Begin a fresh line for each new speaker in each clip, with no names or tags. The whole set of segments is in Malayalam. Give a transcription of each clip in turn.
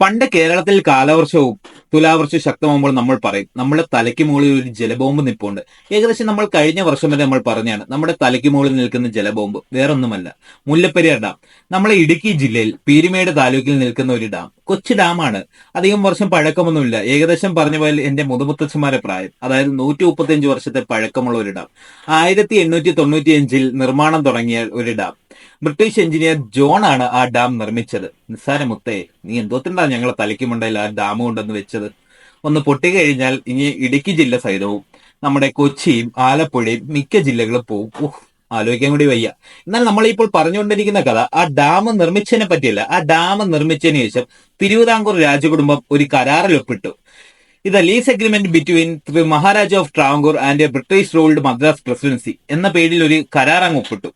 പണ്ട് കേരളത്തിൽ കാലവർഷവും തുലാവർഷവും ശക്തമാകുമ്പോൾ നമ്മൾ പറയും നമ്മുടെ തലയ്ക്ക് മുകളിൽ ഒരു ജലബോംബ് നിപ്പുണ്ട്. ഏകദേശം നമ്മൾ കഴിഞ്ഞ വർഷം വരെ നമ്മൾ പറഞ്ഞാണ് നമ്മുടെ തലയ്ക്ക് മുകളിൽ നിൽക്കുന്ന ജലബോംബ് വേറൊന്നുമല്ല. മുല്ലപ്പെരിയാർ ഡാം. നമ്മളെ ഇടുക്കി ജില്ലയിൽ പീരിമേട് താലൂക്കിൽ നിൽക്കുന്ന ഒരു ഡാം. കൊച്ചു ഡാമാണ്. അധികം വർഷം പഴക്കമൊന്നുമില്ല. ഏകദേശം പറഞ്ഞ പോലെ എന്റെ മുതുമുത്തച്ഛന്മാരെ പ്രായം അതായത് നൂറ്റി മുപ്പത്തിയഞ്ച് വർഷത്തെ പഴക്കമുള്ള ഒരു ഡാം. ആയിരത്തി എണ്ണൂറ്റി തൊണ്ണൂറ്റി അഞ്ചിൽ നിർമ്മാണം തുടങ്ങിയ ഒരു ഡാം. ബ്രിട്ടീഷ് എഞ്ചിനീയർ ജോൺ ആണ് ആ ഡാം നിർമ്മിച്ചത്. നിസ്സാരമുത്തേ നീ എന്തോത്തിണ്ടാ ഞങ്ങളെ തലയ്ക്കുമുണ്ടയിൽ ആ ഡാം കൊണ്ടെന്ന് വെച്ചത്? ഒന്ന് പൊട്ടിക്കഴിഞ്ഞാൽ ഇനി ഇടുക്കി ജില്ല സഹിതവും നമ്മുടെ കൊച്ചിയും ആലപ്പുഴയും മിക്ക ജില്ലകളും ഉഹ്, ആലോചിക്കാൻ കൂടി വയ്യ. എന്നാൽ നമ്മളിപ്പോൾ പറഞ്ഞുകൊണ്ടിരിക്കുന്ന കഥ ആ ഡാം നിർമ്മിച്ചതിനെ പറ്റിയല്ല. ആ ഡാം നിർമ്മിച്ചതിന് ശേഷം തിരുവിതാംകൂർ രാജകുടുംബം ഒരു കരാറിൽ ഒപ്പിട്ടു. ഇത് lease agreement between Maharaja of Travancore and British ruled Madras presidency എന്ന പേരിൽ ഒരു കരാർ അങ്ങ് ഒപ്പിട്ടു.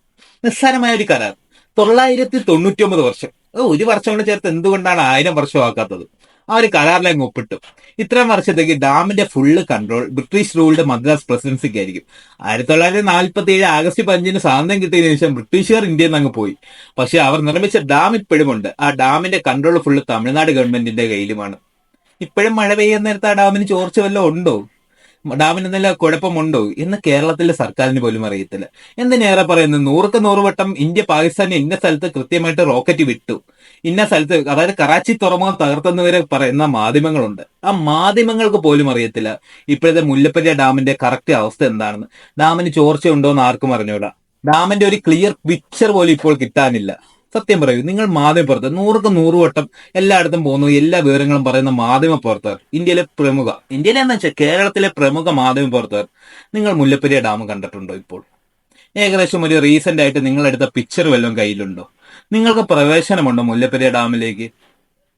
നിസ്സാരമായ ഒരു കരാർ. തൊള്ളായിരത്തി തൊണ്ണൂറ്റി ഒമ്പത് വർഷം ഒരു വർഷം കൊണ്ട് ചേർത്ത് എന്തുകൊണ്ടാണ് ആയിരം വർഷമാക്കാത്തത്? ആ ഒരു കരാറിലങ്ങ് ഒപ്പിട്ടു. ഇത്രയും വർഷത്തേക്ക് ഡാമിന്റെ full control British ruled Madras പ്രസിഡൻസിക്ക് ആയിരിക്കും ആയിരത്തി തൊള്ളായിരത്തി നാൽപ്പത്തി ഏഴ് ആഗസ്റ്റ് പതിനഞ്ചിന് സ്വാതന്ത്ര്യം കിട്ടിയതിനു ശേഷം ബ്രിട്ടീഷുകാർ ഇന്ത്യയിൽ നിന്ന് അങ്ങ് പോയി. പക്ഷെ അവർ നിർമ്മിച്ച ഡാം ഇപ്പോഴും ഉണ്ട്. ആ ഡാമിന്റെ കൺട്രോൾ ഫുള്ള് തമിഴ്നാട് ഗവൺമെന്റിന്റെ കയ്യിലുമാണ്. ഇപ്പോഴും മഴ പെയ്യുന്ന നേരത്ത് ആ ഡാമിന് ചോർച്ച വല്ലതും ഉണ്ടോ? ഡാമിന് നല്ല കുഴപ്പമുണ്ടോ എന്ന് കേരളത്തിലെ സർക്കാരിന് പോലും അറിയത്തില്ല. എന്തിനേറെ പറയുന്നത് നൂറുക്ക് നൂറ് വട്ടം ഇന്ത്യ പാകിസ്ഥാനെ ഇന്ന സ്ഥലത്ത് കൃത്യമായിട്ട് റോക്കറ്റ് വിട്ടു. ഇന്ന സ്ഥലത്ത് അതായത് കറാച്ചി തുറമുഖം തകർത്തെന്നുവരെ പറയുന്ന മാധ്യമങ്ങളുണ്ട്. ആ മാധ്യമങ്ങൾക്ക് പോലും അറിയത്തില്ല ഇപ്പോഴത്തെ മുല്ലപ്പെരിയാർ ഡാമിന്റെ കറക്റ്റ് അവസ്ഥ എന്താണെന്ന്. ഡാമിന് ചോർച്ച ഉണ്ടോ എന്ന് ആർക്കും അറിഞ്ഞൂടാ. ഡാമിന്റെ ഒരു ക്ലിയർ പിക്ചർ പോലും ഇപ്പോൾ കിട്ടാനില്ല. സത്യം പറയൂ നിങ്ങൾ മാധ്യമ പുറത്ത് നൂറുക്ക് നൂറ് വട്ടം എല്ലായിടത്തും പോകുന്നു എല്ലാ വിവരങ്ങളും പറയുന്ന മാധ്യമ പ്രവർത്തകർ ഇന്ത്യയിലെ പ്രമുഖ ഇന്ത്യയിലെ എന്ന് വെച്ചാൽ കേരളത്തിലെ പ്രമുഖ മാധ്യമ പ്രവർത്തകർ നിങ്ങൾ മുല്ലപ്പെരിയ ഡാം കണ്ടിട്ടുണ്ടോ ഇപ്പോൾ? ഏകദേശം ഒരു റീസെന്റ് ആയിട്ട് നിങ്ങൾ എടുത്ത പിക്ചർ വല്ലതും കയ്യിലുണ്ടോ? നിങ്ങൾക്ക് പ്രവേശനമുണ്ടോ മുല്ലപ്പെരിയ ഡാമിലേക്ക്?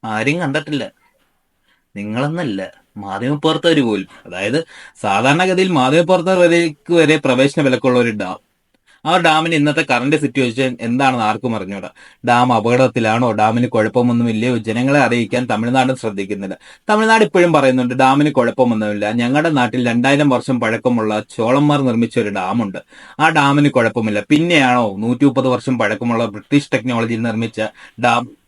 ആരും കണ്ടിട്ടില്ല. നിങ്ങളെന്നല്ല മാധ്യമപ്രവർത്തകർ പോലും. അതായത് സാധാരണഗതിയിൽ മാധ്യമപ്രവർത്തകർ വരേക്ക് വരെ പ്രവേശന വിലക്കുള്ള ഒരു ഡാം. ആ ഡാമിന് ഇന്നത്തെ കറണ്ട് സിറ്റുവേഷൻ എന്താണെന്ന് ആർക്കും അറിഞ്ഞൂടാ. ഡാം അപകടത്തിലാണോ? ഡാമിന് കുഴപ്പമൊന്നുമില്ലയോ? ജനങ്ങളെ അറിയിക്കാൻ തമിഴ്നാടും ശ്രദ്ധിക്കുന്നില്ല. തമിഴ്നാട് ഇപ്പോഴും പറയുന്നുണ്ട് ഡാമിന് കുഴപ്പമൊന്നുമില്ല. ഞങ്ങളുടെ നാട്ടിൽ രണ്ടായിരം വർഷം പഴക്കമുള്ള ചോളന്മാർ നിർമ്മിച്ച ഒരു ഡാമുണ്ട്. ആ ഡാമിന് കുഴപ്പമില്ല. പിന്നെയാണോ നൂറ്റി മുപ്പത് വർഷം പഴക്കമുള്ള ബ്രിട്ടീഷ് ടെക്നോളജിയിൽ നിർമ്മിച്ച ഡാം?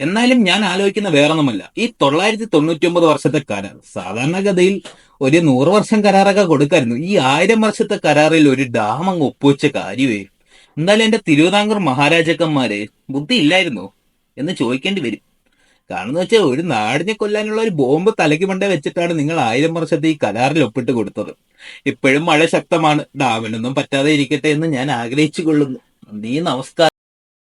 എന്നാലും ഞാൻ ആലോചിക്കുന്ന വേറൊന്നുമല്ല. ഈ തൊള്ളായിരത്തി തൊണ്ണൂറ്റി ഒമ്പത് വർഷത്തെ കരാർ സാധാരണഗതിയിൽ ഒരു നൂറ് വർഷം കരാറൊക്കെ കൊടുക്കായിരുന്നു. ഈ ആയിരം വർഷത്തെ കരാറിൽ ഒരു ഡാം അങ്ങ് ഒപ്പുവെച്ച കാര്യമേ എന്തായാലും എന്റെ തിരുവിതാംകൂർ മഹാരാജാക്കന്മാരെ ബുദ്ധി ഇല്ലായിരുന്നോ എന്ന് ചോദിക്കേണ്ടി വരും. കാരണം എന്ന് വെച്ചാൽ ഒരു നാടിനെ കൊല്ലാനുള്ള ഒരു ബോംബ് തലയ്ക്ക് മണ്ടേ വെച്ചിട്ടാണ് നിങ്ങൾ ആയിരം വർഷത്തെ ഈ കരാറിൽ ഒപ്പിട്ട് കൊടുത്തത്. ഇപ്പോഴും മഴ ശക്തമാണ്. ഡാമിനൊന്നും പറ്റാതെ ഇരിക്കട്ടെ എന്ന് ഞാൻ ആഗ്രഹിച്ചു കൊള്ളുന്നു നീ നമസ്കാരം.